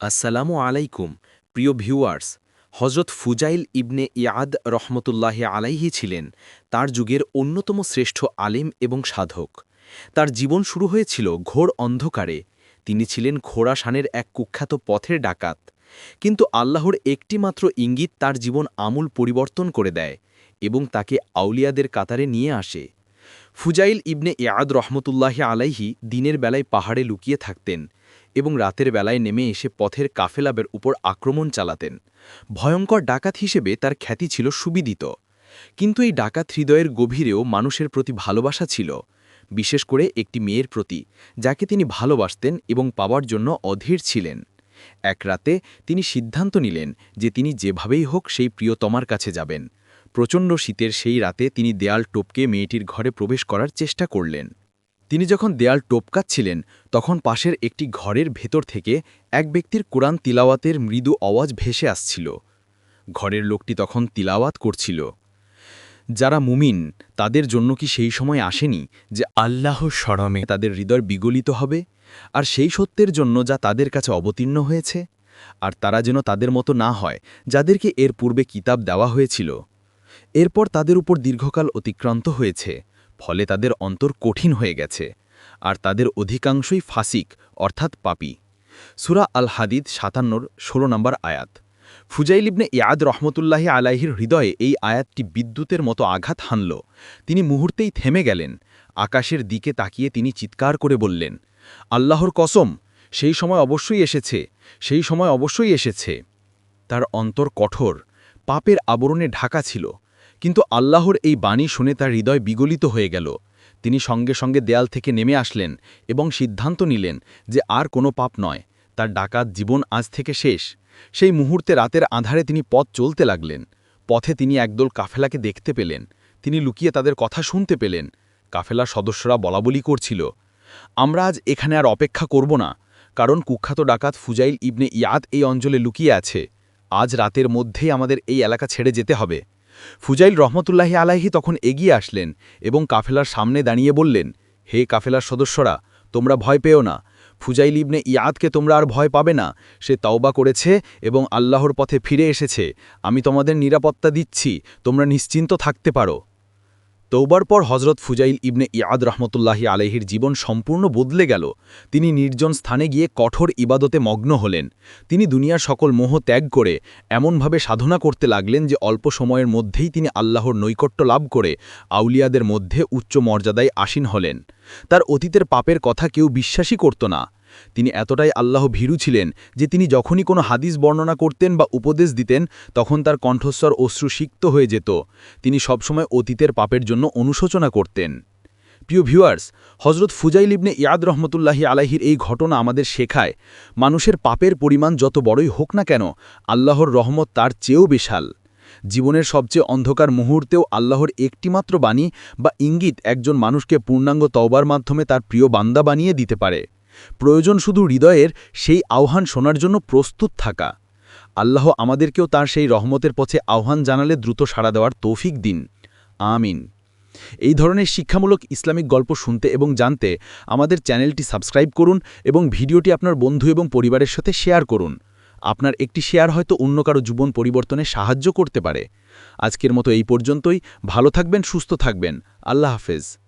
আসসালামু আলাইকুম, প্রিয় ভিউয়ার্স। হজরত ফুজাইল ইবনে ইয়াদ রহমতুল্লাহে আলাইহি ছিলেন তার যুগের অন্যতম শ্রেষ্ঠ আলিম এবং সাধক। তার জীবন শুরু হয়েছিল ঘোর অন্ধকারে। তিনি ছিলেন খোরাসানের এক কুখ্যাত পথের ডাকাত। কিন্তু আল্লাহর একটিমাত্র ইঙ্গিত তার জীবন আমূল পরিবর্তন করে দেয় এবং তাকে আউলিয়াদের কাতারে নিয়ে আসে। ফুজাইল ইবনে ইয়াদ রহমতুল্লাহে আলাইহি দিনের বেলায় পাহাড়ে লুকিয়ে থাকতেন এবং রাতের বেলায় নেমে এসে পথের কাফেলাবের উপর আক্রমণ চালাতেন। ভয়ঙ্কর ডাকাত হিসেবে তার খ্যাতি ছিল সুবিদিত। কিন্তু এই ডাকাত হৃদয়ের গভীরেও মানুষের প্রতি ভালোবাসা ছিল, বিশেষ করে একটি মেয়ের প্রতি, যাকে তিনি ভালোবাসতেন এবং পাওয়ার জন্য অধীর ছিলেন। এক রাতে তিনি সিদ্ধান্ত নিলেন যে তিনি যেভাবেই হোক সেই প্রিয়তমার কাছে যাবেন। প্রচণ্ড শীতের সেই রাতে তিনি দেয়াল টোপকে মেয়েটির ঘরে প্রবেশ করার চেষ্টা করলেন। তিনি যখন দেয়াল টোপকাচ্ছিলেন, তখন পাশের একটি ঘরের ভেতর থেকে এক ব্যক্তির কোরআন তিলাওয়াতের মৃদু আওয়াজ ভেসে আসছিল। ঘরের লোকটি তখন তিলাওয়াত করছিল। যারা মুমিন, তাদের জন্য কি সেই সময় আসেনি যে আল্লাহ সরমে তাদের হৃদয় বিগলিত হবে? আর সেই সত্যের জন্য যা তাদের কাছে অবতীর্ণ হয়েছে? আর তারা যেন তাদের মতো না হয়, যাদেরকে এর পূর্বে কিতাব দেওয়া হয়েছিল। এরপর তাদের উপর দীর্ঘকাল অতিক্রান্ত হয়েছে। ফলে তাদের অন্তর কঠিন হয়ে গেছে, আর তাদের অধিকাংশই ফাসিক, অর্থাৎ পাপি। সুরা আল হাদিদ সাতান্নর ষোলো নম্বর আয়াত। ফুজাইল ইবনে ইয়াদ রহমতুল্লাহি আলাহির হৃদয়ে এই আয়াতটি বিদ্যুতের মতো আঘাত হানল। তিনি মুহূর্তেই থেমে গেলেন। আকাশের দিকে তাকিয়ে তিনি চিৎকার করে বললেন, আল্লাহর কসম, সেই সময় অবশ্যই এসেছে, সেই সময় অবশ্যই এসেছে। তার অন্তর কঠোর, পাপের আবরণে ঢাকা ছিল কিন্তু আল্লাহর এই বাণী শুনে তার হৃদয় বিগলিত হয়ে গেল। তিনি সঙ্গে সঙ্গে দেয়াল থেকে নেমে আসলেন এবং সিদ্ধান্ত নিলেন যে আর কোনো পাপ নয়, তার ডাকাত জীবন আজ থেকে শেষ। সেই মুহূর্তে রাতের আধারে তিনি পথ চলতে লাগলেন। পথে তিনি একদল কাফেলাকে দেখতে পেলেন। তিনি লুকিয়ে তাদের কথা শুনতে পেলেন। কাফেলার সদস্যরা বলাবলি করছিল, আমরা আজ এখানে আর অপেক্ষা করব না, কারণ কুখ্যাত ডাকাত ফুজাইল ইবনে ইয়াদ এই অঞ্চলে লুকিয়ে আছে। আজ রাতের মধ্যেই আমাদের এই এলাকা ছেড়ে যেতে হবে। ফুজাইল রহমতুল্লাহি আলাহি তখন এগিয়ে আসলেন এবং কাফেলার সামনে দাঁড়িয়ে বললেন, হে কাফেলার সদস্যরা, তোমরা ভয় পেও না। ফুজাইল ইবনে ইয়াদকে তোমরা আর ভয় পাবে না। সে তাওবা করেছে এবং আল্লাহর পথে ফিরে এসেছে। আমি তোমাদের নিরাপত্তা দিচ্ছি। তোমরা নিশ্চিন্ত থাকতে পারো। তৌবার পর হজরত ফুজাইল ইবনে ইয়াদ রহমতুল্লাহি আলহির জীবন সম্পূর্ণ বদলে গেল। তিনি নির্জন স্থানে গিয়ে কঠোর ইবাদতে মগ্ন হলেন। তিনি দুনিয়ার সকল মোহ ত্যাগ করে এমনভাবে সাধনা করতে লাগলেন যে অল্প সময়ের মধ্যেই তিনি আল্লাহর নৈকট্য লাভ করে আউলিয়াদের মধ্যে উচ্চ মর্যাদায় আসীন হলেন। তার অতীতের পাপের কথা কেউ বিশ্বাসই করত না। তিনি এতটাই আল্লাহ ভীরু ছিলেন যে তিনি যখনই কোনো হাদিস বর্ণনা করতেন বা উপদেশ দিতেন, তখন তার কণ্ঠস্বর অশ্রু সিক্ত হয়ে যেত। তিনি সবসময় অতীতের পাপের জন্য অনুশোচনা করতেন। প্রিয় ভিউয়ার্স হজরত ফুজাইল ইবনে ইয়াদ রহমতুল্লাহি আলাহির এই ঘটনা আমাদের শেখায়, মানুষের পাপের পরিমাণ যত বড়ই হোক না কেন, আল্লাহর রহমত তার চেয়েও বিশাল। জীবনের সবচেয়ে অন্ধকার মুহূর্তেও আল্লাহর একটিমাত্র বাণী বা ইঙ্গিত একজন মানুষকে পূর্ণাঙ্গ তওবার মাধ্যমে তার প্রিয় বান্দা বানিয়ে দিতে পারে। প্রয়োজন শুধু হৃদয়ের সেই আহ্বান শোনার জন্য প্রস্তুত থাকা। আল্লাহ আমাদেরকেও তার সেই রহমতের পথে আহ্বান জানালে দ্রুত সাড়া দেওয়ার তৌফিক দিন। আমিন। এই ধরনের শিক্ষামূলক ইসলামিক গল্প শুনতে এবং জানতে আমাদের চ্যানেলটি সাবস্ক্রাইব করুন এবং ভিডিওটি আপনার বন্ধু এবং পরিবারের সাথে শেয়ার করুন। আপনার একটি শেয়ার হয়তো অন্য কারও জীবন পরিবর্তনে সাহায্য করতে পারে। আজকের মতো এই পর্যন্তই। ভালো থাকবেন, সুস্থ থাকবেন। আল্লাহ হাফেজ।